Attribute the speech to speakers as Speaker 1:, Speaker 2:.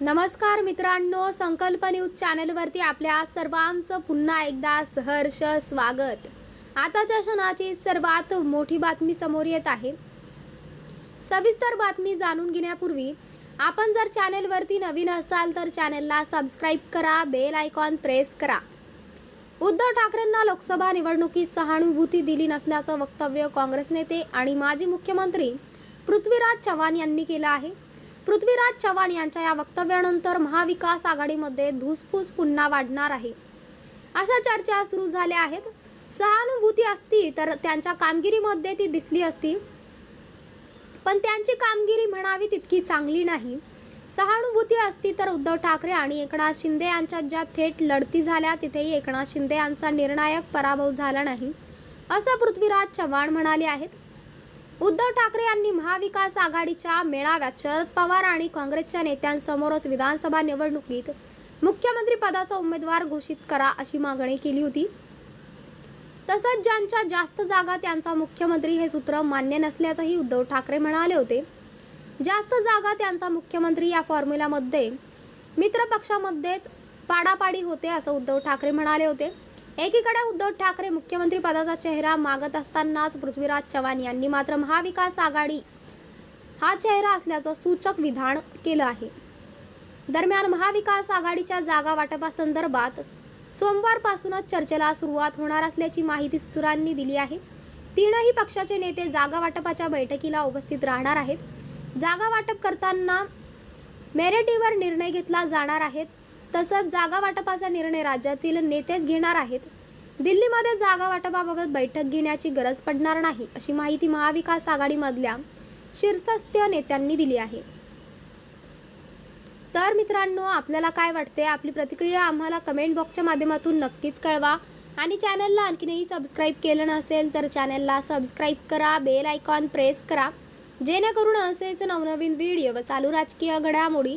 Speaker 1: नमस्कार मित्रांनो संकल्प न्यूज चॅनलवरती आपल्या सर्वांचं पुन्हा एकदा सहर्ष स्वागत. आताच्या क्षणाची सर्वात मोठी बातमी समोर येत आहे. सविस्तर बातमी जाणून घेण्यापूर्वी आपण जर चॅनेलवरती नवीन असाल तर चॅनेलला सबस्क्राईब करा बेल आयकॉन प्रेस करा. उद्धव ठाकरेंना लोकसभा निवडणुकीत सहानुभूती दिली नसल्याचं वक्तव्य काँग्रेस नेते आणि माजी मुख्यमंत्री पृथ्वीराज चव्हाण यांनी केलं आहे. पृथ्वीराज चव्हाण यांच्या या वक्तव्यानंतर महाविकास आघाडीमध्ये धुसफूस पुन्हा वाढणार आहे. अशा चर्चा सुरू झाल्या आहेत. सहानुभूती असती तर त्यांच्या कामगिरीमध्ये ती दिसली असती. पण त्यांची कामगिरी म्हणावी तितकी चांगली नाही. सहानुभूती असती तर उद्धव ठाकरे आणि एकनाथ शिंदे यांच्यात ज्या थेट लढती झाल्या तिथेही एकनाथ शिंदे यांचा निर्णायक पराभव झाला नाही असं पृथ्वीराज चव्हाण म्हणाले आहेत. उद्धव ठाकरे यांनी महाविकास आघाडीच्या मेळाव्यात शरद पवार आणि काँग्रेसच्या नेत्यांसमोरच विधानसभा निवडणुकीत मुख्यमंत्री पदाचा उमेदवार घोषित करा अशी मागणी केली होती. तसंच ज्यांच्या जास्त जागा त्यांचा मुख्यमंत्री हे सूत्र मान्य नसल्याचंही उद्धव ठाकरे म्हणाले होते. जास्त जागा त्यांचा मुख्यमंत्री या फॉर्म्युलामध्ये मित्रपक्षामध्येच पाडापाडी होते असं उद्धव ठाकरे म्हणाले होते. एकीकडे उद्धव ठाकरे मुख्यमंत्री पदाचा चेहरा मागत असतानाच पृथ्वीराज चव्हाण यांनी मात्र महाविकास आघाडी हा चेहरा असल्याचं सूचक विधान केलं आहे. दरम्यान महाविकास आघाडीच्या जागा वाटपासंदर्भात सोमवारपासूनच चर्चेला सुरुवात होणार असल्याची माहिती सूत्रांनी दिली आहे. तीनही पक्षाचे नेते जागा वाटपाच्या बैठकीला उपस्थित राहणार आहेत. जागा वाटप करताना मेरिटीवर निर्णय घेतला जाणार आहेत तसंच जागा वाटपाचा निर्णय राज्यातील नेतेच घेणार आहेत. दिल्लीमध्ये जागा वाटपाबाबत बैठक घेण्याची गरज पडणार नाही अशी माहिती महाविकास आघाडीमधल्या शीर्षस्थ नेत्यांनी दिली आहे. तर मित्रांनो आपल्याला काय वाटते? आपली प्रतिक्रिया आम्हाला कमेंट बॉक्सच्या माध्यमातून नक्कीच कळवा. आणि चॅनलला आणखीनही सबस्क्राईब केलं नसेल तर चॅनलला सबस्क्राईब करा बेल आयकॉन प्रेस करा. जेणेकरून असेच नवनवीन व्हिडिओ व चालू राजकीय घडामोडी